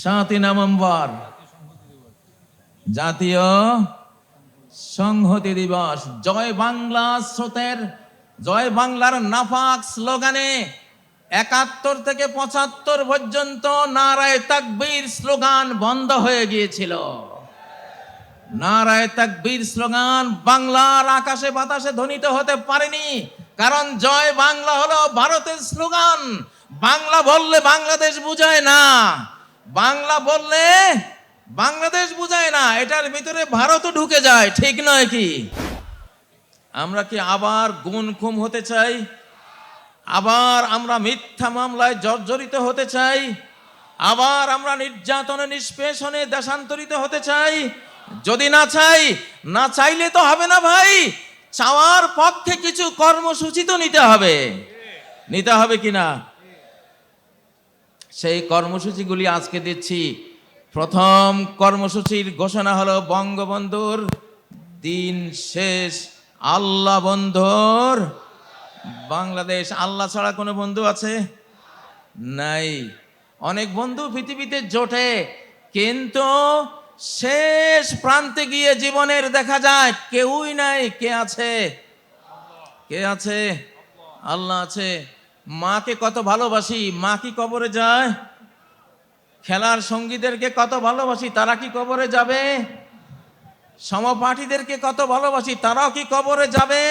সাতই নভেম্বর জাতীয় সংহতি দিবস। জয় বাংলা স্রোতের, জয় বাংলার নাফাক স্লোগানে একাত্তর থেকে পঁচাত্তর পর্যন্ত নারায় তাকবীর স্লোগান বন্ধ হয়ে গিয়েছিল। নারায় তাকবীর স্লোগান বাংলার আকাশে বাতাসে ধ্বনিত হতে পারেনি, কারণ জয় বাংলা হলো ভারতের স্লোগান। বাংলা বললে বাংলাদেশ বুঝায় না। বাংলা বললে বাংলাদেশ বুঝায় না, এটার ভিতরে ভারতও ঢুকে যায়, ঠিক নয় কি? আমরা কি আবার গুণ খুম হতে চাই? আবার আমরা মিথ্যা মামলায় জর্জরিত হতে চাই? আবার আমরা নির্যাতনে, নিষ্পেষণে দেশান্তরিত হতে চাই? যদি না চাই, না চাইলে তো হবে না ভাই। চাওয়ার পক্ষে কিছু কর্মসূচি তো নিতে হবে। নিতে হবে কিনা সেই কর্মসূচিগুলি আজকে দিচ্ছি। প্রথম কর্মসূচির ঘোষণা হলো, বঙ্গবন্ধুর দিন শেষ, আল্লাহ বন্ধুর বাংলাদেশ। আল্লাহ ছাড়া কোনো বন্ধু আছে? নাই। অনেক বন্ধু পৃথিবীতে জোটে, কিন্তু শেষ প্রান্তে গিয়ে জীবনের দেখা যায়, কেউই নাই, কে আছে? কে আছে? আল্লাহ আছে। মাকে কত ভালোবাসি? মা কি কবরে যায়? খেলার সঙ্গীদেরকে কত ভালোবাসি? তারা কি কবরে যাবে? সমপাঠীদেরকে কত ভালোবাসি? তারাও কি কবরে যাবে?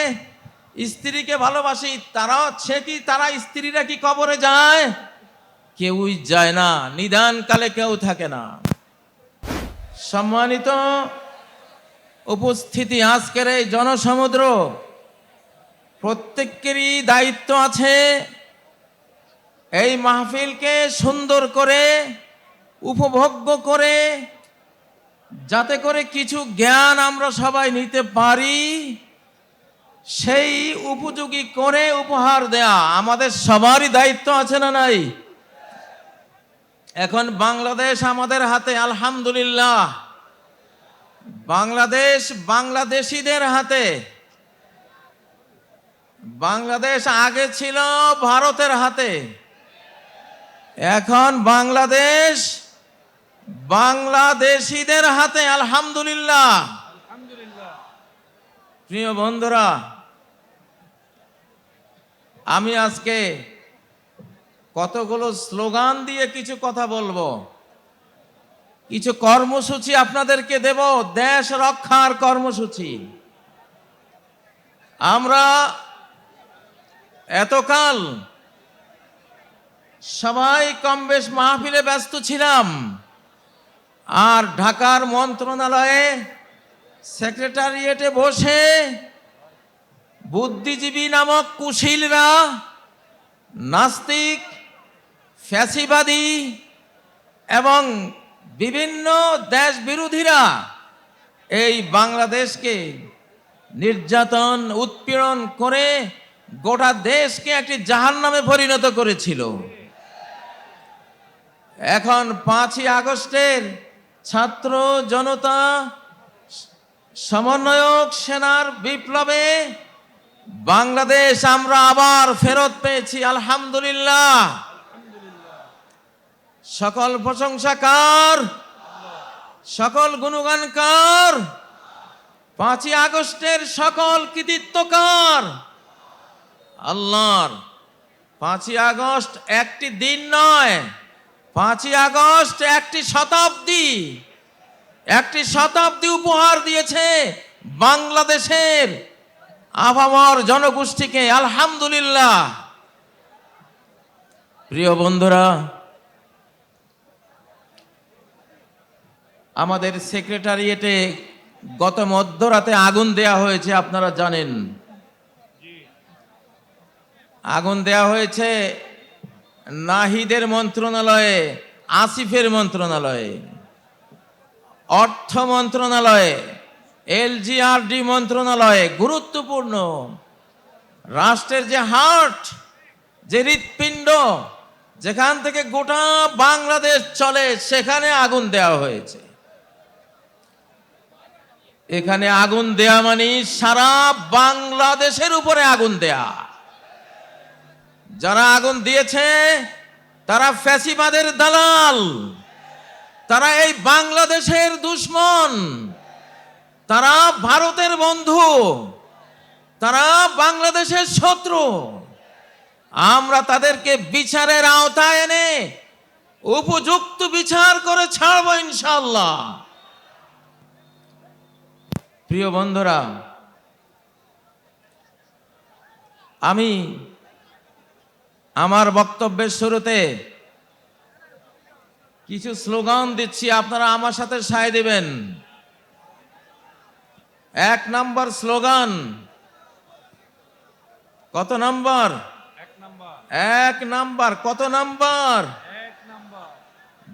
স্ত্রীকে ভালোবাসি, তারাও, সে কি, তারা স্ত্রীরা কি কবরে যায়? কেউই যায় না নিদান কালে কেউ থাকে না। সম্মানিত উপস্থিতি আজকের এই জনসমুদ্র, প্রত্যেকেরই দায়িত্ব আছে এই মাহফিলকে সুন্দর করে, উপভোগ্য করে, যাতে করে কিছু জ্ঞান আমরা সবাই নিতে পারি, সেই উপযোগী করে উপহার দেয়া আমাদের সবারই দায়িত্ব আছে না নাই? এখন বাংলাদেশ আমাদের হাতে, আলহামদুলিল্লাহ। বাংলাদেশ বাংলাদেশিদের হাতে। বাংলাদেশ আগে ছিল ভারতের হাতে। এখন বাংলাদেশ বাংলাদেশিদের হাতে আলহামদুলিল্লাহ। প্রিয় বন্ধুরা, আমি আজকে কতগুলো স্লোগান দিয়ে কিছু কথা বলব। কিছু কর্মসূচি আপনাদেরকে দেব, দেশ রক্ষার কর্মসূচি। আমরা এতকাল সবাই কম বেশ মাহফিলে ব্যস্ত ছিলাম। আর ঢাকার মন্ত্রণালয়ে সেক্রেটারিয়েটে বসে বুদ্ধিজীবী নামক কুশীলরা, নাস্তিক, ফ্যাসিবাদী এবং বিভিন্ন দেশ বিরোধীরা এই বাংলাদেশকে নির্যাতন, উৎপীড়ন করে গোটা দেশকে একটি জাহান নামে পরিণত করেছিল। এখন পাঁচই আগস্টের ছাত্র জনতা সমন্বয়ক সেনার বিপ্লবে বাংলাদেশ আমরা আবার ফেরত পেয়েছি, আলহামদুলিল্লাহ। সকল প্রশংসাকার, সকল গুণগানকার, পাঁচই আগস্টের সকল কৃতিত্বকার। আল্লাহর পাঁচই আগস্ট একটি দিন নয় পাঁচই আগস্ট একটি শতাব্দী একটি শতাব্দী উপহার দিয়েছে বাংলাদেশের আভামর জনগোষ্ঠীকে আলহামদুলিল্লাহ। প্রিয় বন্ধুরা আমাদের সেক্রেটারিয়েটে গত মধ্যরাতে আগুন দেয়া হয়েছে আপনারা জানেন। আগুন দেয়া হয়েছে নাহিদের মন্ত্রণালয়ে, আসিফের মন্ত্রণালয়ে, অর্থ মন্ত্রণালয়ে, এলজিআরডি মন্ত্রণালয়ে গুরুত্বপূর্ণ। রাষ্ট্রের যে হার্ট, যে হৃৎপিণ্ড, যেখান থেকে গোটা বাংলাদেশ চলে, সেখানে আগুন দেওয়া হয়েছে। এখানে আগুন দেয়া মানে সারা বাংলাদেশের উপরে আগুন দেয়া। যারা আগুন দিয়েছে, তারা ফ্যাসিবাদের দালাল। তারা এই বাংলাদেশের দুশ্মন। তারা ভারতের বন্ধু। তারা বাংলাদেশের শত্রু। আমরা তাদেরকে বিচারের আওতায় এনে উপযুক্ত বিচার করে ছাড়বো ইনশাল্লাহ প্রিয় বন্ধুরা, আমি আমার বক্তব্যের শুরুতে কিছু স্লোগান দিচ্ছি আপনারা আমার সাথে সায় দেবেন। এক নাম্বার স্লোগান। কত নাম্বার? এক নাম্বার। কত নাম্বার।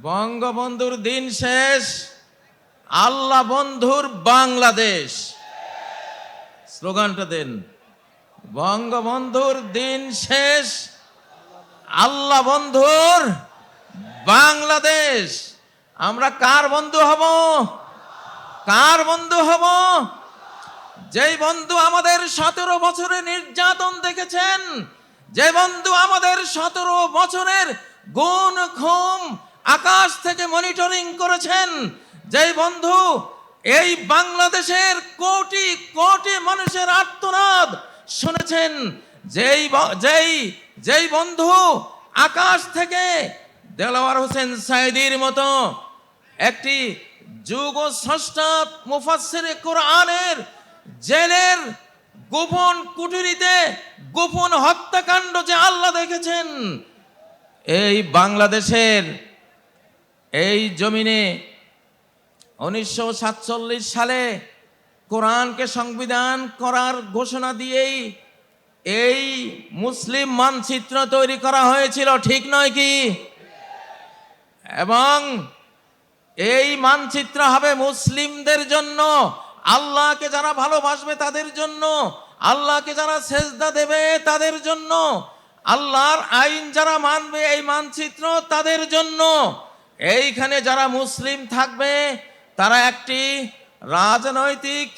বঙ্গবন্ধুর দিন শেষ আল্লাহ বন্ধুর বাংলাদেশ। স্লোগানটা দেন। বঙ্গবন্ধুর দিন শেষ আল্লাহ বন্ধুর বাংলাদেশ। আমরা কার বন্ধু হব? কার বন্ধু হব? যেই বন্ধু আমাদের সতেরো বছরে নির্যাতন দেখেছেন, যে বন্ধু আমাদের সতেরো বছরের গুণ খুম আকাশ থেকে মনিটরিং করেছেন, যেই বন্ধু এই বাংলাদেশের কোটি কোটি মানুষের আর্তনাদ শুনেছেন যেই যেই যেই বন্ধু আকাশ থেকে দেলাওয়ার হোসেন সাইদির মতো একটি যুগ স্রষ্টা মুফাসসির কোরআনের জেলের গোপন কুঠুরিতে গোপন হত্যাকাণ্ড যে আল্লাহ দেখেছেন, এই বাংলাদেশের এই জমিনে উনিশশো সাতচল্লিশ সালে কোরআনকে সংবিধান করার ঘোষণা দিয়েই এই মুসলিম মানচিত্র তৈরি করা হয়েছিল, ঠিক নয় কি? এবং এই মানচিত্র হবে মুসলিমদের জন্য। আল্লাহকে যারা ভালোবাসবে তাদের জন্য। আল্লাহকে যারা সেজদা দেবে তাদের জন্য। আল্লাহর আইন যারা মানবে এই মানচিত্র তাদের জন্য। এইখানে যারা মুসলিম থাকবে, তারা একটি রাজনৈতিক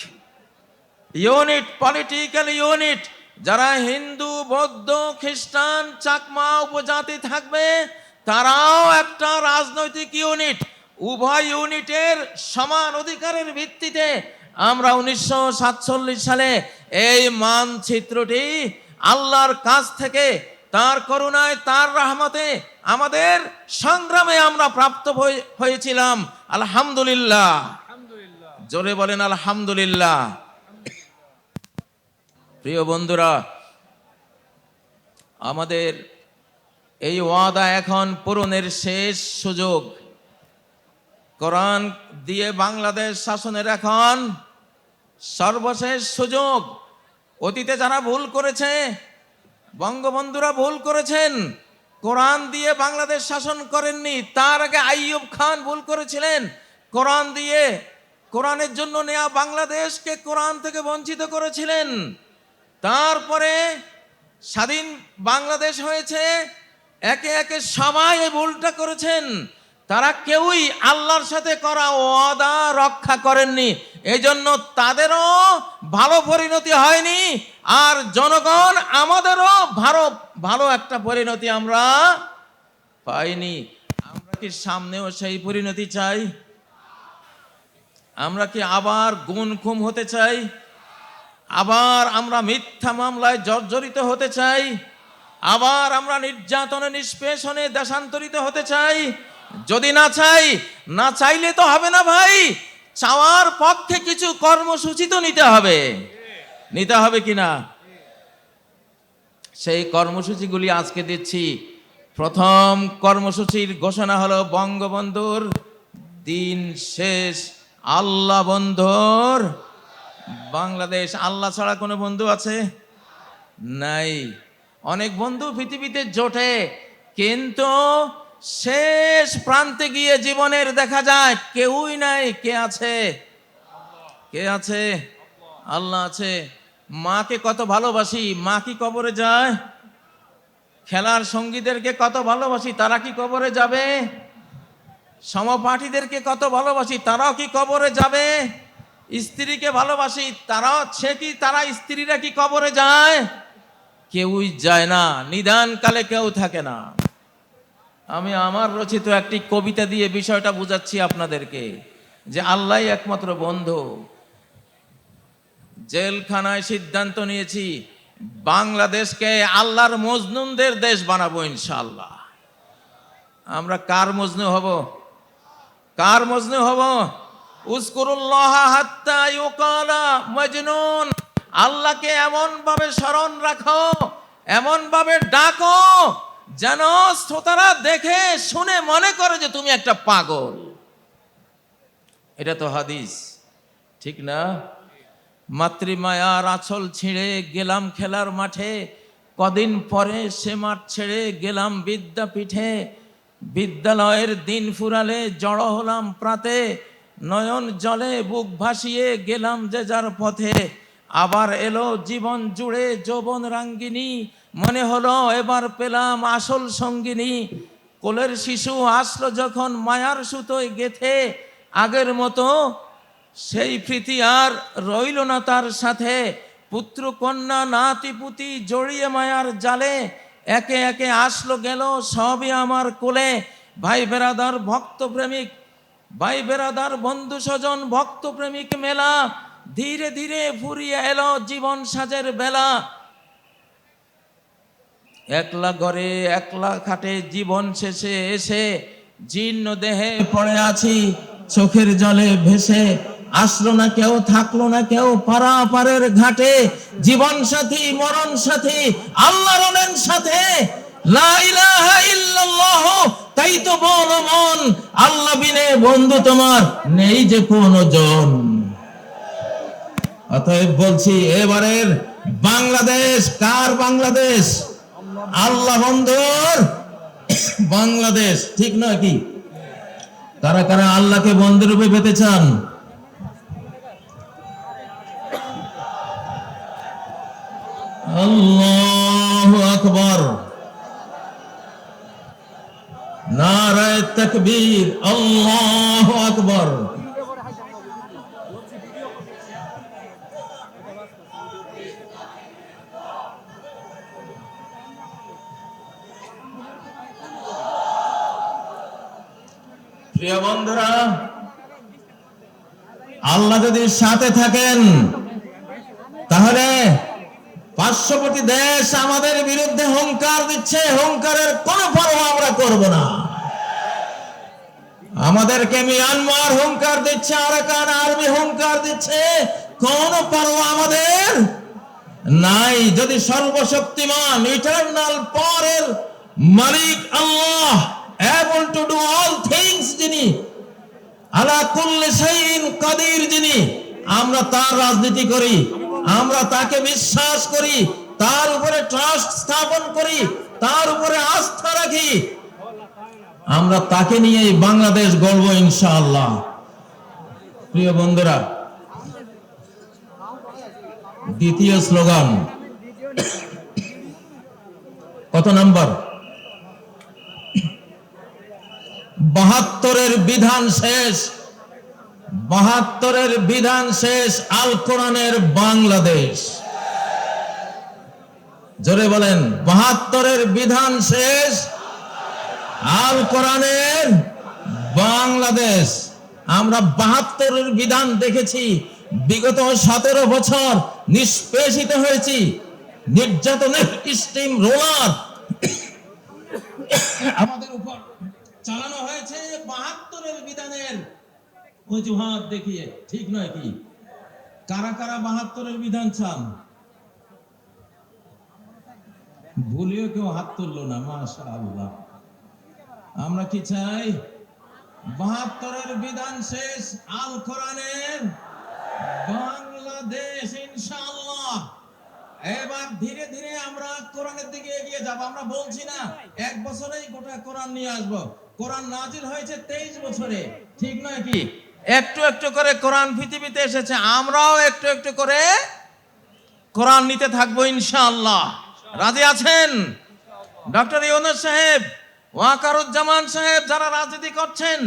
ইউনিট, পলিটিক্যাল ইউনিট যারা হিন্দু বৌদ্ধ খ্রিস্টান চাকমা উপজাতি থাকবে তারাও একটা রাজনৈতিক ইউনিট। উভয় ইউনিটের সমান অধিকারের ভিত্তিতে আমরা উনিশশো সাতচল্লিশ সালে এই মানচিত্রটি আল্লাহর কাছ থেকে তার করুণায় তার রহমতে আমাদের সংগ্রামে আমরা প্রাপ্ত হয়ে- হয়েছিলাম। আলহামদুলিল্লাহ। জোরে বলেন আলহামদুলিল্লাহ। প্রিয় বন্ধুরা, আমাদের এই ওয়াদা এখন পূরণের শেষ সুযোগ। কোরআন দিয়ে বাংলাদেশ শাসনের এখন সর্বশেষ সুযোগ। অতীতে যারা ভুল করেছে, বঙ্গবন্ধুরা ভুল করেছেন, কোরআন দিয়ে বাংলাদেশ শাসন করেননি, তার আগে আইয়ুব খান ভুল করেছিলেন। কোরআন দিয়ে, কোরআনের জন্য নেয়া বাংলাদেশকে কোরআন থেকে বঞ্চিত করেছিলেন। তারপরে স্বাধীন বাংলাদেশ হয়েছে, একে একে সবাই ভুলটা করেছেন। তারা কেউই আল্লাহর সাথে করা ওয়াদা রক্ষা করেননি। এই জন্য তাদেরও ভালো পরিণতি হয়নি, আর জনগণ আমাদেরও ভালো ভালো একটা পরিণতি আমরা পাইনি। আমরা কি সামনেও সেই পরিণতি চাই? আমরা কি আবার গুণ খুম হতে চাই? আবার আমরা মিথ্যা মামলায় জর্জরিত হতে চাই। আবার আমরা নির্যাতনে, নিষ্পেষণে দেশান্তরিত হতে চাই। যদি না চাই, না চাইলে তো হবে না ভাই। চাওয়ার পক্ষে কিছু কর্মসূচি তো নিতে হবে। নিতে হবে কিনা সেই কর্মসূচিগুলি আজকে দিচ্ছি। প্রথম কর্মসূচির ঘোষণা হলো, বঙ্গবন্ধুর দিন শেষ, আল্লাহ বন্ধুর বাংলাদেশ, আল্লাহ ছাড়া কোনো বন্ধু আছে? নাই। অনেক বন্ধু পৃথিবীতে জোটে, কিন্তু শেষ প্রান্তে গিয়ে জীবনের দেখা যায়, কেউই নাই, কে আছে? কে আছে? আল্লাহ আছে। মাকে কত ভালোবাসি, মা কি কবরে যায়? খেলার সঙ্গীদেরকে কত ভালোবাসি, তারা কি কবরে যাবে? সমপাঠীদেরকে কত ভালোবাসি, তারাও কি কবরে যাবে? স্ত্রীকে ভালোবাসি, তারাও, সে কি, তারা স্ত্রীরা কি কবরে যায়? কেউই যায় না নিদান কালে কেউ থাকে না। আমি আমার রচিত একটি কবিতা দিয়ে বিষয়টা বুঝাচ্ছি আপনাদেরকে, যে আল্লাহ একমাত্র বন্ধু। জেলখানায় সিদ্ধান্ত নিয়েছি, বাংলাদেশকে আল্লাহর মজনুমদের দেশ বানাবো ইনশাল্লাহ আমরা কার মজনু হব? কার মজনু হব? মজনুন। আল্লাহকে এমন ভাবে স্মরণ রাখো এমন ভাবে ডাকো, যেন শ্রোতারা দেখে, শুনে মনে করে যে তুমি একটা পাগল। এটা তো হাদিস, ঠিক না? মাতৃমায়ার আঁচল ছিঁড়ে গেলাম খেলার মাঠে, কদিন পরে সে মাঠ ছেড়ে গেলাম বিদ্যাপীঠে, বিদ্যালয়ের দিন ফুরালে জড়ো হলাম প্রাতে নয়ন জলে বুক ভাসিয়ে গেলাম যে যার পথে। আবার এলো জীবন জুড়ে যৌবন রাঙ্গিনী। মনে হলো এবার পেলাম আসল সঙ্গিনী। কোলের শিশু আসলো যখন মায়ার সুতোয় গেথে। আগের মতো সেই প্রীতি আর রইল না তার সাথে। পুত্র, কন্যা, নাতি, পুতি জড়িয়ে মায়ার জালে। একে একে আসলো গেল সবই আমার কোলে। ভাই বেরাদার ভক্ত প্রেমিক ভাই বেরাদার, বন্ধু স্বজন ভক্ত প্রেমিক মেলা, ধীরে ধীরে ফুরিয়ে এলো জীবন সাজের বেলা। একলা ঘরে, একলা খাটে জীবন শেষে এসে জীর্ণ দেহে পড়ে আছি, চোখের জলে ভেসে। আসলো না কেউ, থাকল না কেউ, পারাপারের ঘাটে। জীবন সাথী, মরণ সাথী আল্লাহ রনের সাথে তাই তো বলো মন, আল্লাহ বিনে বন্ধু তোমার নেই যে কোনো জন অতএব বলছি, এবারের বাংলাদেশ, কার বাংলাদেশ? আল্লাহ বন্ধুর বাংলাদেশ, ঠিক নয় কি? কারা কারা আল্লাহকে বন্ধু রূপে পেতে চান? আল্লাহ আকবর নারায় তকবীর, আল্লাহ আকবর। প্রিয় বন্ধুরা, আল্লাহ যদি সাথে থাকেন, তাহলে পার্শ্ববর্তী দেশ আমাদের বিরুদ্ধে হুঙ্কার দিচ্ছে, হুঙ্কারের কোন পরোয়া আমরা করব না। আমাদেরকে মিয়ানমার হুঙ্কার দিচ্ছে, আরাকান আর্মি হুঙ্কার দিচ্ছে। কোন পরোয়া আমাদের নাই। যদি সর্বশক্তিমান ইটারনাল পাওয়ারের মালিক Allah able to do all things যিনি, আলা কুল্লি শাইইন কাদির যিনি, আমরা তার রাজনীতি করি, আমরা তাকে বিশ্বাস করি, তার উপরে ট্রাস্ট স্থাপন করি, তার উপরে আস্থা রাখি। আমরা তাকে নিয়েই বাংলাদেশ গড়ব ইনশাআল্লাহ। প্রিয় বন্ধুরা, দ্বিতীয় স্লোগান। কত নাম্বার? বাহাত্তরের বিধান শেষ, বাহাত্তরের বিধান শেষ আল কোরআনের বাংলাদেশ। জোরে বলেন, বাহাত্তরের বিধান শেষ আল কোরআনের বাংলাদেশ। আমরা বাহাত্তরের বিধান দেখেছি, বিগত সতেরো বছর নিষ্পেষিত হয়েছি। নির্যাতনের স্টিম রোলার আমাদের উপর চালানো হয়েছে বাহাত্তরের বিধানের অজুহাত দেখিয়ে। ঠিক নয় কি? কারা কারা বাহাত্তরের বিধান চান? ভুলেও কেউ হাত তুললো না মাশা আল্লাহ আমরা কি চাই? বাহাত্তরের বিধান শেষ, আল কোরআনের। বাংলাদেশ, ইনশাআল্লাহ। এবার ধীরে ধীরে আমরা কোরআনের দিকে এগিয়ে যাব। আমরা বলছি না, এক বছরেই গোটা কোরআন নিয়ে আসব। কোরআন নাজিল হয়েছে তেইশ বছরে, ঠিক নয় কি? একটু একটু করে কোরআন পৃথিবীতে এসেছে, আমরাও একটু একটু করে কোরআন নিতে থাকব, ইনশাআল্লাহ। রাজি আছেন? ডক্টর ইউনুস সাহেব ওয়াকারুজ্জামান সাহেব যারা রাজনীতি করছেন,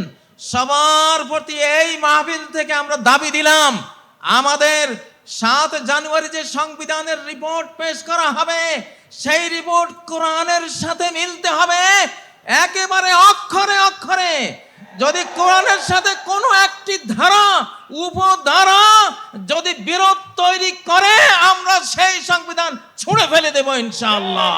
সবার প্রতি এই মাহফিল থেকে আমরা দাবি দিলাম, আমাদের সাত জানুয়ারি যে সংবিধানের রিপোর্ট পেশ করা হবে, সেই রিপোর্ট কোরআনের সাথে মিলতে হবে, একেবারে অক্ষরে অক্ষরে। যদি কোরআনের সাথে কোনো একটি ধারা, উপধারা যদি বিরোধ তৈরি করে, আমরা সেই সংবিধান ছুঁড়ে ফেলে দেব ইনশাআল্লাহ।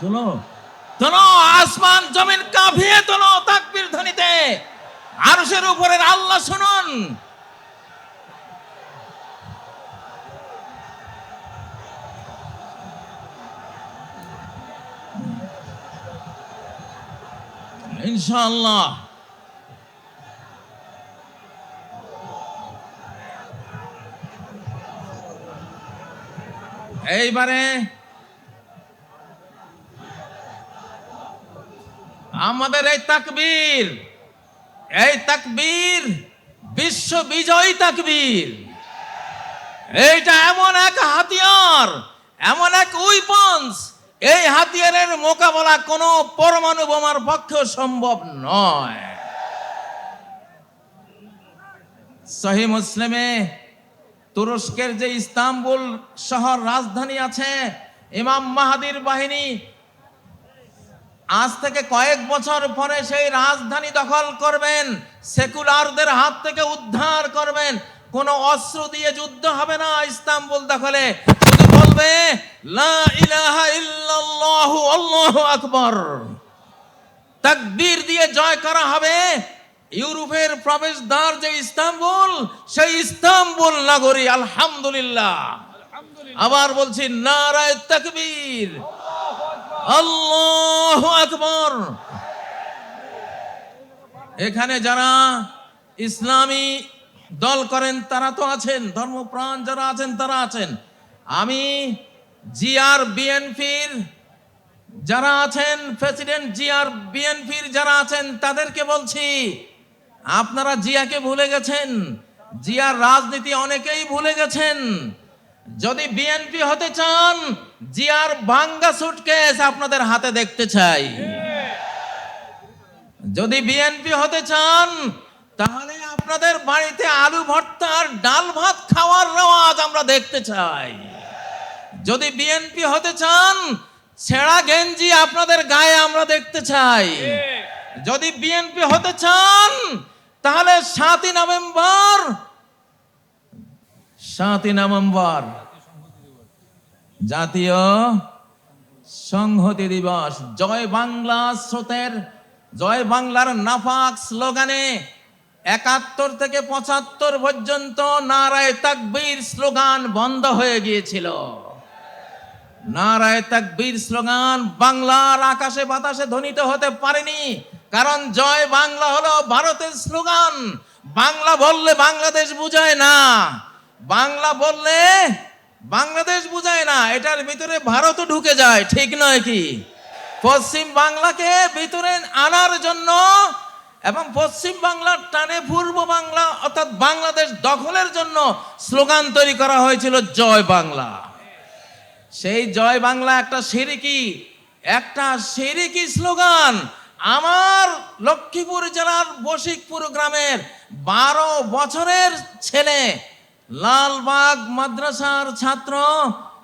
তোলো। তোলো আসমান জমিন কাঁপিয়ে তোলো তাকবীর ধ্বনিতে। আরশের উপরের আল্লাহ শুনুন। ইনশাআল্লাহ। এইবারে আমাদের এই তাকবীর এই তাকবীর বিশ্ব বিজয়ী তাকবীর। এইটা এমন এক হাতিয়ার, এমন এক উইপন্স, এই হাতিয়ারের মোকাবেলা কোনো পরমাণু বোমার পক্ষে সম্ভব নয়। সহি মুসলিমে তুরস্কের যে ইস্তাম্বুল শহর রাজধানী আছে, ইমাম মাহাদির বাহিনী আজ থেকে কয়েক বছর পরে সেই রাজধানী দখল করবেন, সেকুলারদের হাত থেকে উদ্ধার করবেন। কোন অস্ত্র দিয়ে যুদ্ধ হবে না ইস্তাম্বুল দখলে। শুধু বলবে, লা ইলাহা দিয়ে জয় করা হবে। ইউরোপের প্রবেশদ্বার যে ইস্তাম্বুল, সেই ইস্তাম্বুল নগরী, আলহামদুলিল্লাহ। আবার বলছি, নারায় তাকবীর। আল্লাহ আকবর। এখানে যারা ইসলামী দল করেন, তারা তো আছেন, ধর্মপ্রাণ যারা আছেন, তারা আছেন। আমি জিআর বিএনপির যারা আছেন, প্রেসিডেন্ট জিআর বিএনপির যারা আছেন, তাদেরকে বলছি, আপনারা জিয়াকে ভুলে গেছেন, জিয়ার রাজনীতি অনেকেই ভুলে গেছেন। যদি বিএনপি হতে চান জিয়ার ভাঙ্গা সুটকেস আপনাদের হাতে দেখতে চাই। যদি বিএনপি হতে চান, তাহলে আপনাদের বাড়িতে আলু ভর্তা আর ডাল ভাত খাওয়ার রেওয়াজ আমরা দেখতে চাই। যদি বিএনপি হতে চান, ছেঁড়া গেঞ্জি আপনাদের গায়ে আমরা দেখতে চাই। যদি বিএনপি হতে চান, তাহলে সাতই নভেম্বর সাতই নভেম্বর জাতীয় সংহতি দিবস। জয় বাংলা স্রোতের, জয় বাংলার নাফাক স্লোগানে একাত্তর থেকে পঁচাত্তর পর্যন্ত নারায় তাকবীর স্লোগান বন্ধ হয়ে গিয়েছিল। নারায় তাকবীর স্লোগান বাংলার আকাশে বাতাসে ধ্বনিত হতে পারেনি, কারণ জয় বাংলা হলো ভারতের স্লোগান। বাংলা বললে বাংলাদেশ বুঝায় না, বাংলা বললে বাংলাদেশ বুঝায় না, এটার ভিতরে ভারতও ঢুকে যায়, ঠিক নয় কি? পশ্চিম বাংলাকে ভিতরে আনার জন্য এবং পশ্চিম বাংলার টানে পূর্ব বাংলা অর্থাৎ বাংলাদেশ দখলের জন্য স্লোগান তৈরি করা হয়েছিল, জয় বাংলা। সেই জয় বাংলা একটা সিরিকি একটা সিরিকি স্লোগান আমার লক্ষ্মীপুর জেলার বশিকপুর গ্রামের বারো বছরের ছেলে লালবাগ মাদ্রাসার ছাত্র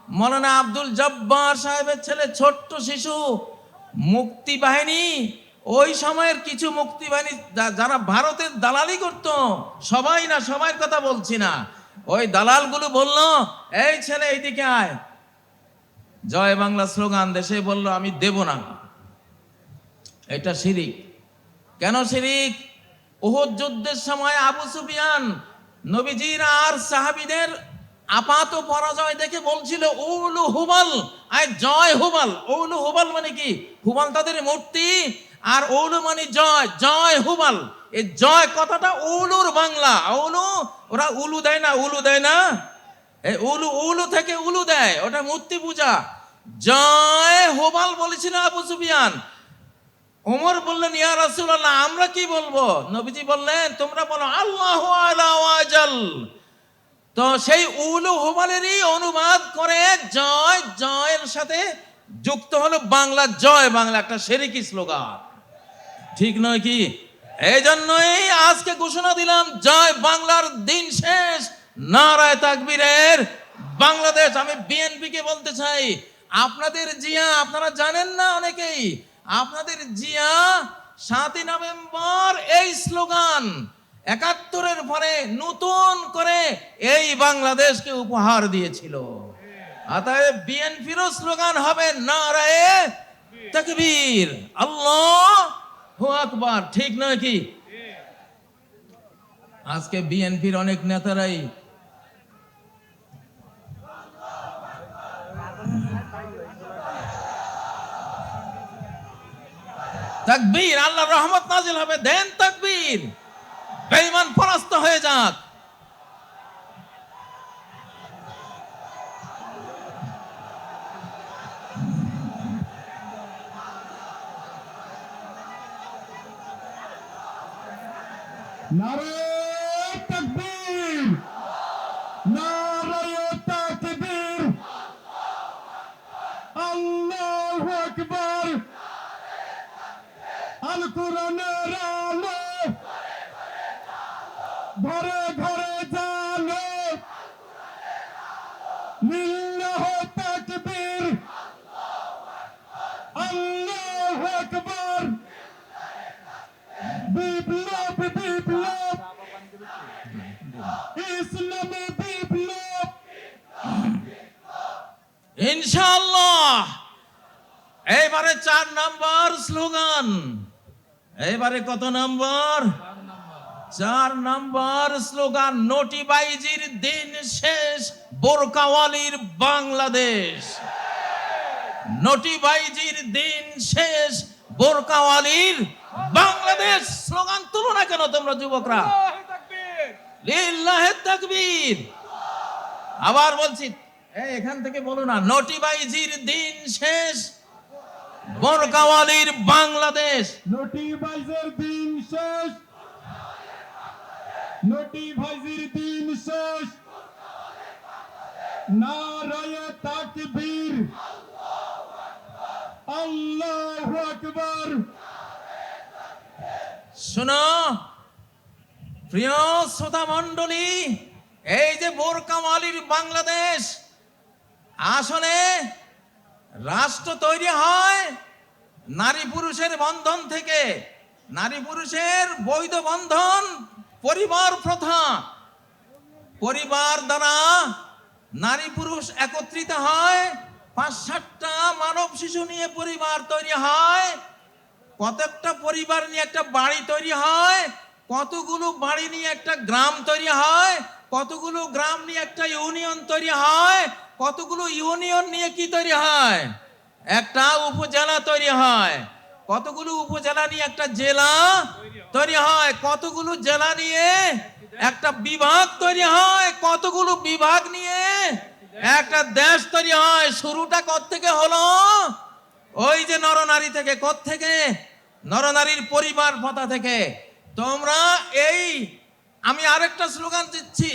মৌলানা আব্দুল জব্বার সাহেবের ছেলে, ছোট্ট শিশু, মুক্তি বাহিনী। ওই সময়ের কিছু মুক্তি বাহিনী যারা ভারতের দালালি করত, সবাই না সবাই কথা বলছি না। ওই দালালগুলো বলল, এই ছেলে, এইদিকে আয়। জয় বাংলা স্লোগান দেশে বলল, আমি দেব না। এটা শিরিক। কেন শিরিক? উহুদ যুদ্ধের সময় আবু সুফিয়ান নবীজির আর সাহাবিদের আপাত পরাজয় দেখে বলছিল ওলু হুবাল। আর জয় হুবাল। ওলু হুবাল মানে কি? হুবাল তাদের মূর্তি। আর ওলু মানে জয়। জয় হুবাল। এই জয় কথাটা উলুর বাংলা। উলু, ওরা উলু দেয় না, উলু দেয় না। এই উলু উলু থেকে উলু দেয়, ওটা মূর্তি পূজা। জয় হুবাল বলেছিল আবু সুফিয়ান। ওমর বললেন, ইয়া রাসূলুল্লাহ, আমরা কি বলব? নবীজি বললেন, তোমরা বলো, আল্লাহ আলা ওয়াজাল। তো সেই উলু হুবালেরই অনুবাদ করে জয়, জয়ের সাথে যুক্ত হলো বাংলা, জয় বাংলা, একটা সেরিকি স্লোগান। ঠিক নয় কি? এই জন্যই আজকে ঘোষণা দিলাম, জয় বাংলার দিন শেষ, নারায় তাকবীরের বাংলাদেশ। আমি বিএনপি কে বলতে চাই, আপনাদের জিয়া, আপনারা জানেন না অনেকেই আপনাদের জিয়া সাতই নভেম্বর এই স্লোগান একাত্তরের পরে নতুন করে এই বাংলাদেশকে উপহার দিয়েছিল। অতএব বিএনপিরও স্লোগান হবে নারায়ে তাকবীর। আল্লাহ আকবার, ঠিক নয় কি? আজকে বিএনপির অনেক নেতারাই তাকবীর আল্লাহর রহমত নাজিল হবে দেন তাকবীর। বেঈমান পরাস্ত হয়ে যাক। নারে তাকবীর নারে তাকবীর আল্লাহু আকবার আল কোরআনের আলো ঘরে ঘরে জালো লিল্লাহ তাকবীর আল্লাহু আকবার বিপ্লব বিপ্লব ইসলামে বিপ্লব ইনশাআল্লাহ। এইবারে চার নাম্বার স্লোগান। এইবারে কত নাম্বার? চার নাম্বার স্লোগান নোটিবাইজির দিন শেষ, বোরকাওয়ালির বাংলাদেশ। নোটিবাইজির দিন শেষ, বোরকাওয়ালির বাংলাদেশ। স্লোগান তুলো না কেন তোমরা যুবকরা? তাকবীর। আবার বলছি এখান থেকে বলো না, নোটিবাইজির দিন শেষ, বোরকাওয়ালির বাংলাদেশ। নটি ভাইজের দিন শেষ নটি ভাইজির দিন শেষ। নারায়ে তাকবীর। আল্লাহু আকবার। শোনো, প্রিয় শ্রোতা মণ্ডলী এই যে বোরকাওয়ালির বাংলাদেশ, আসলে রাষ্ট্র তৈরি হয় নারী পুরুষের বন্ধন থেকে। নারী পুরুষের বৈধ বন্ধন পরিবার প্রথা। পরিবার দ্বারা নারী পুরুষ একত্রিত হয় পাঁচ সাতটা মানব শিশু নিয়ে পরিবার তৈরি হয়, কতকটা পরিবার নিয়ে একটা বাড়ি তৈরি হয়, কতগুলো বাড়ি নিয়ে একটা গ্রাম তৈরি হয়, কতগুলো গ্রাম নিয়ে একটা ইউনিয়ন তৈরি হয়, কতগুলো ইউনিয়ন নিয়ে কি তৈরি হয়? একটা উপজেলা তৈরি হয়। কতগুলো উপজেলা নিয়ে একটা জেলা তৈরি হয়? কতগুলো জেলা নিয়ে একটা বিভাগ তৈরি হয়? কতগুলো বিভাগ নিয়ে একটা দেশ তৈরি হয়? শুরুটা থেকে হলো? ওই যে নরনারী থেকে থেকে নরনারীর পরিবার পথা থেকে। তোমরা এই আমি আরেকটা স্লোগান দিচ্ছি।